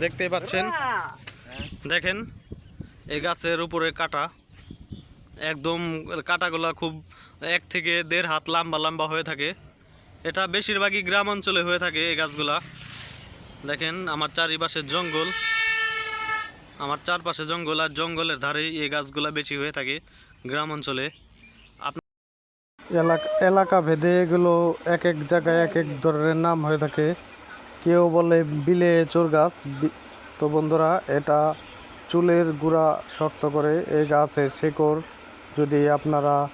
দেখতেই পাচ্ছেন। দেখেন, এই গাছের উপরে কাটা। একদম কাটাগুলা খুব এক থেকে দেড় হাত লম্বা লম্বা হয়ে থাকে। এটা বেশিরভাগই গ্রাম অঞ্চলে হয়ে থাকে এই গাছগুলা। দেখেন, আমার চারিপাশে জঙ্গল। আমার চারপাশে জঙ্গল আর জঙ্গলের ধারেই এই গাছগুলা বেশি হয়ে থাকে গ্রাম অঞ্চলে। এলাকা ভেদে এগুলো এক এক জায়গায় এক এক ধরনের নাম হয়ে থাকে। কেউ বলে বিলে চোর গাছ। বি- তো বন্ধুরা এটা চুলের গুঁড়া শক্ত করে এই গাছের শেকড় যদি আপনারা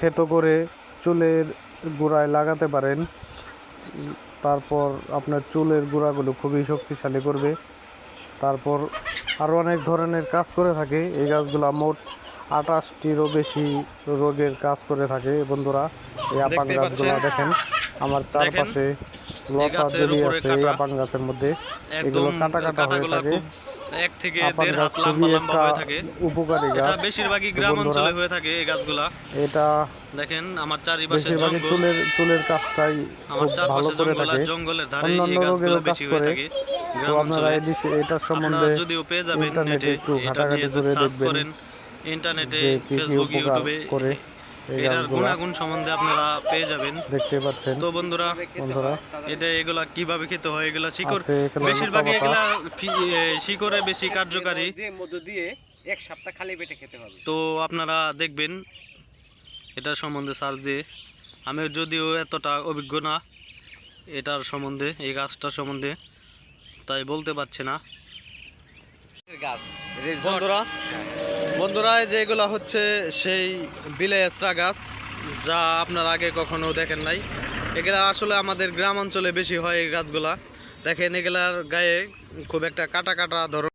থেতো করে চুলের গুঁড়ায় লাগাতে পারেন তারপর আপনার চুলের গুঁড়াগুলো খুবই শক্তিশালী করবে। তারপর আরও অনেক ধরনের কাজ করে থাকে। এই গাছগুলো মোট আঠাশটিরও বেশি রোগের কাজ করে থাকে। বন্ধুরা এই আপাং গাছগুলা দেখেন আমার চারপাশে লতা উপরে আছে এই কাটা। আপাং গাছের মধ্যে এগুলো কাটা কাটা হয়ে থাকে। এক থেকে দেড় হাত লম্বা লম্বা হয়ে থাকে। উপকারী এটা বেশিরভাগই গ্রাম অঞ্চলে হয়ে থাকে এই গাছগুলা। এটা দেখেন আমার চারিপাশে জঙ্গল। চুলের চুলের কাজটাই খুব ভালো করে থাকে। জঙ্গলের ধারে এই গাছগুলো বেশি হয়ে থাকে তো আপনারা এই দিশে- এটার সম্বন্ধে যদিও পেয়ে যাবেন ইন্টারনেটে নেটে একটু ঘাটাঘাটি করে দেখবেন ইন্টারনেটে ফেসবুক ইউটিউবে এটার গাছগুলা গুণাগুণ সম্বন্ধে আপনারা পেয়ে যাবেন। দেখতে পাচ্ছেন। তো বন্ধুরা বন্ধুরা। এটা এগুলা কীভাবে খেতে হয় এগুলা শিকড়? আছে এখানে বেশিরভাগই লতা পাতা। এগুলা শিকড়ে বেশি কার্যকারী। মধ্য দিয়ে এক সপ্তাহ খালি পেটে খেতে হবে। তো আপনারা দেখবেন এটার সম্বন্ধে সার্চ দিয়ে। আমি যদিও এতটা অভিজ্ঞ না এটার সম্বন্ধে এই গাছটার সম্বন্ধে তাই বলতে পারছি না। বন্ধুরা বন্ধুরা যেগুলো হচ্ছে সেই বিলে এসরা গাছ, যা আপনার আগে কখনো দেখেন নাই। এগুলা আসলে আমাদের গ্রাম অঞ্চলে বেশি হয় এই গাছগুলা। দেখেন, এগুলার গায়ে খুব একটা কাটা কাটা ধরন